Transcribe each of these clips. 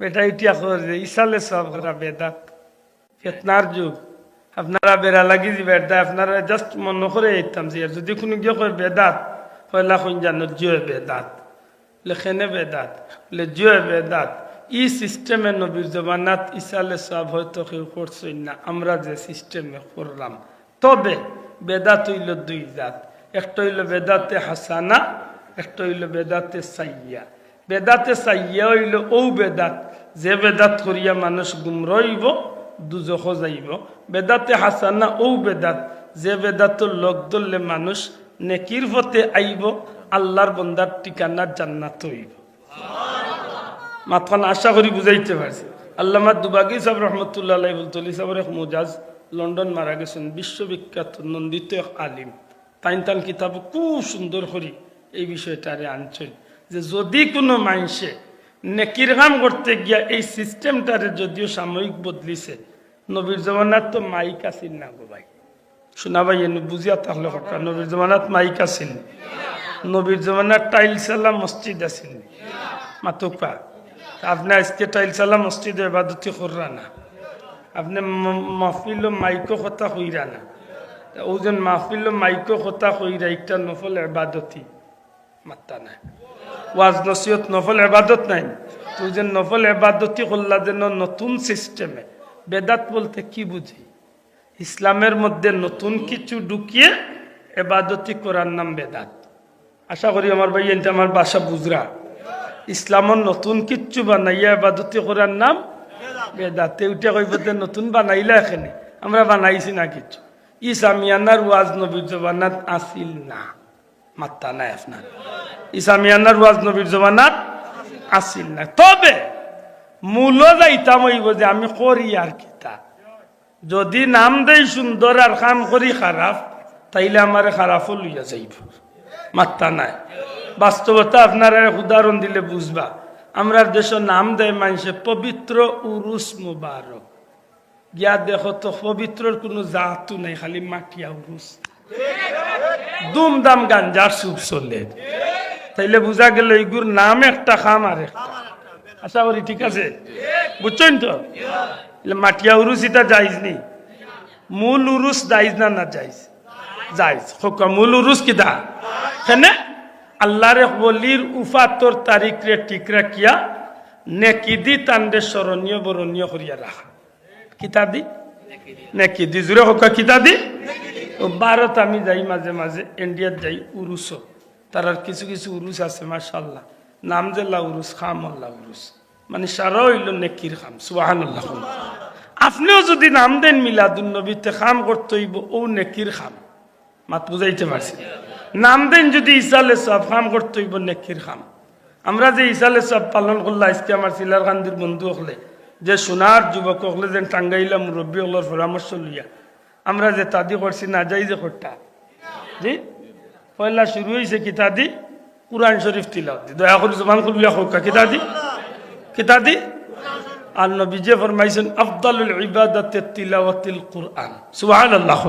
বেটা ইটিয়া করে ইসালে সব করা বেদাত ফেতনার যুগ আপনারা বেড়া লাগি যে বেদা আপনারা জাস্ট মনে করে এইতাম যে যদি কোনো গিয়ে কয় বেদাত পয়লা কোন জানো জিও বেদাত লেখেনে বেদাত বলে জিও বেদাত ই সিস্টেমে নবীর জমানাত ইসালে সব হয়তো কেউ করছই না আমরা যে সিস্টেমে করলাম তবে বেদাত হইল দুই জাত একটা হইল বেদাতে হাসানা একটা হইল বেদাতে সাইয়া বেদাতে সাইয়া হইল ও বেদাত যে বেদাত করিয়া মানুষ গুমরইব দুজখ যাইব। বেদাতে হাসানা ও বেদাত, যে বেদাতর লোক ধরলে মানুষ নেকির পথে আইব, আল্লাহর বন্দার ঠিকানা জান্নাত হইব। মাতখান আশা করি বুঝাইতে পারছি। আল্লামা দুবাগি সাহেব রহমতুল্লাহ বলতলি সাহেবের এক মুজাজ, লন্ডন মারা গেছেন, বিশ্ববিখ্যাত নন্দিত এক আলিম। তাইন তান কিতাব খুব সুন্দর করি, এই বিষয়টারে আনছেন। যে যদি কোনো মানুষে নেকির কাম করতে গিয়া এই সিস্টেমটারে যদিও সাময়িক বদলিছে, নবীর জমানাত তো মাইক আসিল না গো ভাই। শোনা ভাই, এনে বুঝিয়া তাহলে কথা নবীর জমানাত মাইক আসিল নবীর জমানাত টাইলসালা মসজিদ আসিল মাতুকা আপনি আজকে টাইলসালা মসজিদে এবাদতি কররা না। আপনি মাহফিল মাইকো কথা হইরা না। ওজন মাহফিল মাইকো কথা হইরা একটা নফল এবাদতি মাত্তা নাই। ওয়াজ নসিহত, নফল এবাদত নাই। তুই যে নফল এবাদতি করলা যেন নতুন সিস্টেমে। বেদাত বলতে কি বুঝি? ইসলামের মধ্যে নতুন কিছু ঢুকিয়ে এবাদতি করার নাম বেদাত। আশা করি আমার ভাই, এটা আমার বাসা বুজরা ইসলামর নতুন কিচ্ছু বানাইয়া এবাদতি করার নাম বেদাতে। উঠে কইব যে নতুন বানাইলা এখানে? আমরা বানাইছি না কিছু। ইসামিয়ানার ওয়াজ নবীর জবানাত আসিল না। মাত্তা নাই আপনার। ইসামিয়ানার ওয়াজ নবীর জবানাত আসিল না তবে মূল যাইতাম হইব যে আমি করি আর কিতা যদি নাম দেই সুন্দর আর কাম করি খারাপ, তাইলে আমার খারাপও লইয়া যাইব। মাত্তা নাই। বাস্তবতা আপনারা উদাহরণ দিলে বুঝবা। আমরা দেশ নাম দেয় মানুষে পবিত্র উরুস মুবারক। গিয়া দেখো তো পবিত্রর কোনো জাতু নাই, খালি মাটিয়া উরুস। দুমদাম গাঞ্জার সুপ চলে। তাইলে বুঝা গেল এইগুর নাম একটা খাম আর আশা করি ঠিক আছে? বুঝছেন তো? মাটিয়া উরুস এটা যাইজ নি? মূল উরুস যাইজ না না যাইজ? যাইজ। হোক মূল উরুস কিতা কেনে? আল্লাহরে বলির উফাতর তারিখ রে ঠিক রাখিয়া নেকি দি তান্ডে স্মরণীয় বরণীয় করিয়া রাখা। কিতা দি? নেকি দি। জুড়ে হোক কিতা দি? ও ভারত আমি যাই মাঝে মাঝে ইন্ডিয়াত যাই, উরুস তার কিছু কিছু উরুস আছে মাশাল্লাহ নাম জেলা উরুস, খাম আল্লাহ উরুস। মানে সারা হইল নেকির খাম সুবাহান আল্লাহ আপনিও যদি নাম দেন মিলাদুল নবীতে খাম করতে হইব, ও নেকির খাম। মাত বুঝাইতে পারছি নাম দেন যদি ইসালে সব খাম করতে হইব, নেকির খাম। আমরা যে ইসালে সব পালন করলা, আজকে আমার সিলার গান্ধীর বন্ধু হলে, যে সোনার যুবক হলে যে টাঙ্গাইলা মুরব্বী হলোর পরামর্শ লইয়া আমরা যে তাদি করছি না যাই যে করতা। জি? পয়লা শুরু হয়েছে কিতাদি কুরআন শরীফ তিলাওয়াত। দয়া করে জবান খুলিয়া হোক কিতাদি কিতাদি আর নবী যে ফরমাইছেন, আফদালুল ইবাদাতে তিলাওয়াতিল কুরআন। সুবহানাল্লাহ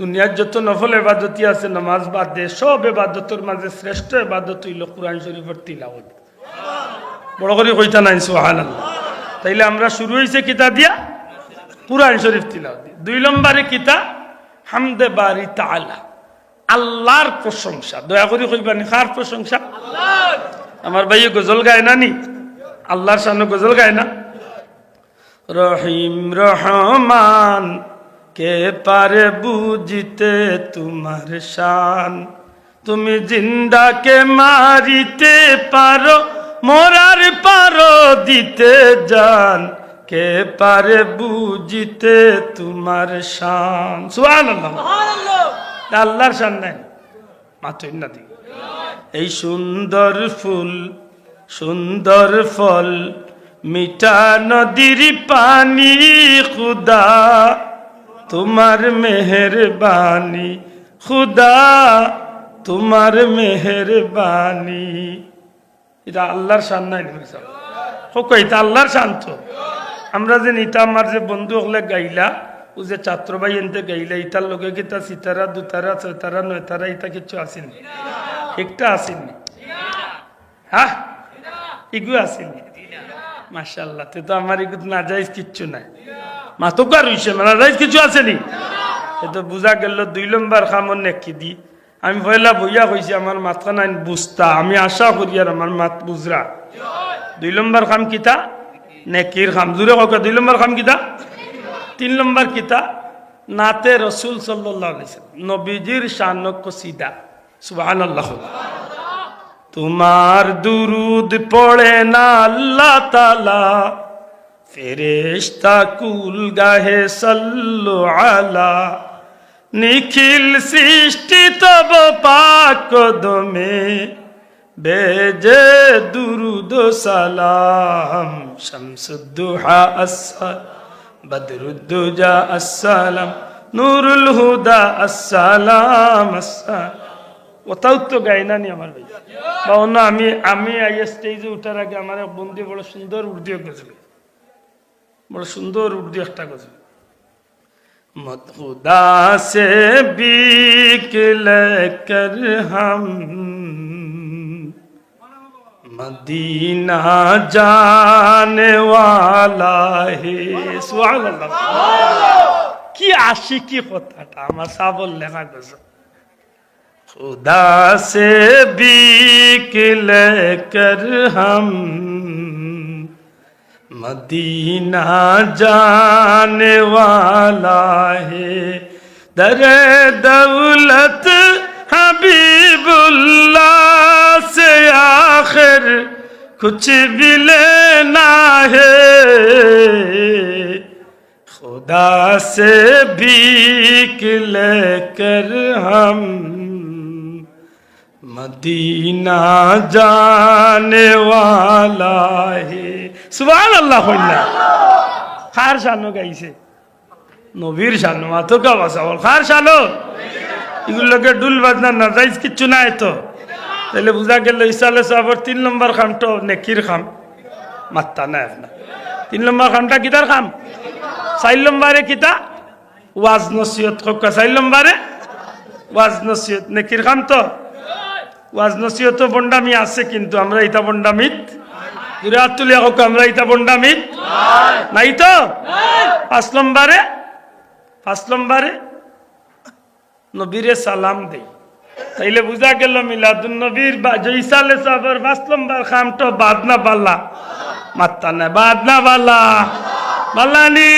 দুনিয়ার যত নফল এবাদতি আছে, নামাজ বাদ দে সব এবাদতের মাঝে শ্রেষ্ঠ এবাদত হইল কোরআন শরীফের তিলাওয়াত। বড় করে কইতা নাই, সুবহানাল্লাহ। তাইলে আমরা শুরু হয়েছে কিতা দিয়া কোরআন শরীফ তিলাওয়াত। দুই নম্বরে কিতা হামদে বারি তাআলা। আল্লাহর প্রশংসা। দয়া করে কইবানি কার প্রশংসা? আমার ভাইয়ে গজল গায় না নি? আল্লাহর সামনে গজল গায় না? রহিম রহমান কে পারে বুঝিতে তোমার শান? তুমি জিন্দাকে মারিতে পারো মরার পারো দিতে যান কে পারে বুঝিতে তোমার শান? সুহান আল্লাহর শান নাই। না দিকে এই সুন্দর ফুল সুন্দর ফল মিঠা নদীর পানি খুদা তোমার মেহরবানি খুদা তোমার মেহরবানি। এটা আল্লাহর শান নাই হোক এটা আল্লাহর শান্ত আমরা যে নিতা আমার যে বন্ধু হলে গাইলা, ও যে ছাত্র এনতে গাইলা ইটার লগে কিতা সিতারা, দুতারা, ছয়তারা, নয়তারা ইটা কিছু আসেনি। একটা আসেনি। হ্যাঁ? ইগু আসেনি। মাশাল্লাহ তে তো আমার এগুলো না যাইজ কিচ্ছু নাই। মা তো কার হইছে না যাইজ কিছু আছে নি এ তো বুঝা গেল, দুই নম্বর খামর নেকি দি। আমি পয়লা বইয়া কইছি, আমার মাথা নাই, বুঝতা। আমি আশা করি আর আমার মাত বুঝরা। দুই নম্বর খাম কিতা? নেকির খাম? জুড়ে কক দুই নম্বর খাম কিতা? তিন নম্বর কিতা? নাতে রসুল সাল্লাহ নবীজির শানক কসিদা। সুবাহ তোমার দুরুদ পড়ে না আল্লাহ তালা ফেরেশতা কুল গাহে সল্লু আলা। নিখিল সৃষ্টি তব পাক দমে বেজে দুরুদ সালাম, শমসুদ্দুহা আসাল বদরুদ্দুজা আসসালাম, নুরুল হুদা আসসালাম আসসালাম। ওটাও তো গাই না নি আমার ভাই। বা অন্য আমি আমি আই স্টেজে উঠার আগে আমার এক বন্ধু বড় সুন্দর উর্দি গেছিল বড় সুন্দর উর্দি একটা গেছিল মত হুদা সে বিক কর হাম मदीना जाने वाला है सुभान अल्लाह কি আশি কি কথাটা আমার সাবল লেখা গেছে खुदा से बीक लेकर हम मदीना जाने वाला है दर दौलत हबीबुल्लाह से आखिर कुछ भी लेना है खुदा से भीख लेकर हम मदीना जाने वाला है सुबह अल्लाह খার শানো গাইছে নবীর শানো মাতো কা বাসা বল খার শানো এগুলোকে ডুল বাজনা না যাইজ কিচ্ছু নাই তো তাহলে বুঝা গেল ইসালে সাহর তিন নম্বর খামটো নেকির খাম মাত্তা নাই আপনার তিন নম্বর খামটা কিতার খাম চার নম্বরে কিতা? ওয়াজ নসিহত খোকা চার নম্বরে? ওয়াজ নসিহত। নেকির খাম তো? ওয়াজ নসিহত বন্ডামি আছে কিন্তু আমরা ইটা বন্ডামিত। দূরে হাত তুলে হোক আমরা ইটা বন্ডামিত। নাই তো? পাঁচ নম্বরে? পাঁচ নম্বরে? নবীরে সালাম দেই। তাইলে বুঝা গেল মিলাদুন নবীর জৈসালে সাবর পাঁচ নম্বর খামটো বাদনা বাল্লা মাত্তা না বাদনা বাল্লা বাল্লানি